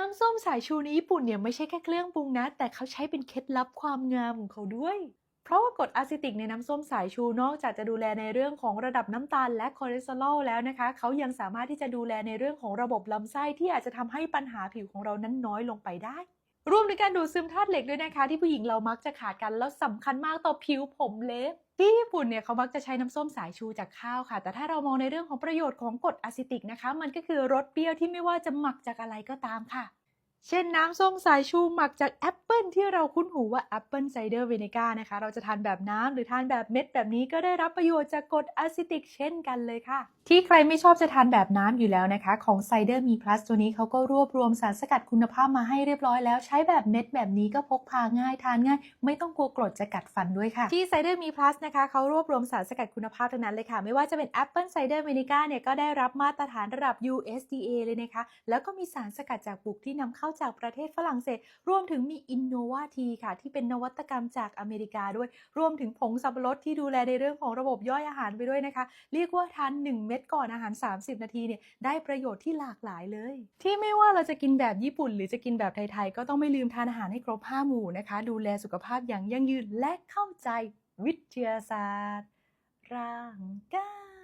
น้ำส้มสายชูในญี่ปุ่นเนี่ยไม่ใช่แค่เครื่องปรุงนะ แต่เขาใช้เป็นเคล็ดลับความงามของเขาด้วย เพราะว่ากรดอะซิติกในน้ำส้มสายชูนอกจากจะดูแลในเรื่องของระดับน้ำตาลและคอเลสเตอรอลแล้วนะคะ เขายังสามารถที่จะดูแลในเรื่องของระบบลำไส้ที่อาจจะทำให้ปัญหาผิวของเรานั้นน้อยลงไปได้ รวมถึงการดูดซึมธาตุเหล็กด้วยนะคะ ที่ผู้หญิงเรามักจะขาดกันแล้วสำคัญมากต่อผิวผมเล็บที่ญี่ปุ่นเนี่ยเขามักจะใช้น้ำส้มสายชูจากข้าวค่ะ แต่ถ้าเรามองในเรื่องของประโยชน์ของกรดอะซิติกนะคะ มันก็คือรสเปรี้ยวที่ไม่ว่าจะหมักจากอะไรก็ตามค่ะ เช่นน้ำส้มสายชูหมักจากแอปเปิลที่เราคุ้นหูว่าแอปเปิลไซเดอร์วินิก้านะคะ เราจะทานแบบน้ำหรือทานแบบเม็ดแบบนี้ก็ได้รับประโยชน์จากกรดอะซิติกเช่นกันเลยค่ะ ที่ใครไม่ชอบจะทานแบบน้ำอยู่แล้วนะคะ ของไซเดอร์มีพลัสตัวนี้เขาก็รวบรวมสารสกัดคุณภาพมาให้เรียบร้อยแล้ว ใช้แบบเม็ดแบบนี้ก็พกพาง่ายทานง่าย ไม่ต้องกลัวกรดจะกัดฟันด้วยค่ะ ที่ไซเดอร์มีพลัสนะคะเขารวบรวมสารสกัดคุณภาพทั้งนั้นเลยค่ะ ไม่ว่าจะเป็นแอปเปิลไซเดอร์วินิก้าเนี่ยก็ได้รับมาตรฐานระดับ USDA เลยนะคะแล้วก็มีสารสกัดจากบุกที่นำเข้าจากประเทศฝรั่งเศส รวมถึงมีอินโนวาทีค่ะ ที่เป็นนวัตกรรมจากอเมริกาด้วย รวมถึงผงสับปะรดที่ดูแลในเรื่องของระบบย่อยอาหารไปด้วยนะคะ เรียกว่าทาน 1 เม็ดก่อนอาหาร 30 นาทีเนี่ยได้ประโยชน์ที่หลากหลายเลย ที่ไม่ว่าเราจะกินแบบญี่ปุ่น หรือจะกินแบบไทยๆก็ต้องไม่ลืมทานอาหารให้ครบ5หมู่นะคะ ดูแลสุขภาพอย่างยั่งยืนและเข้าใจวิทยาศาสตร์ ร่างกาย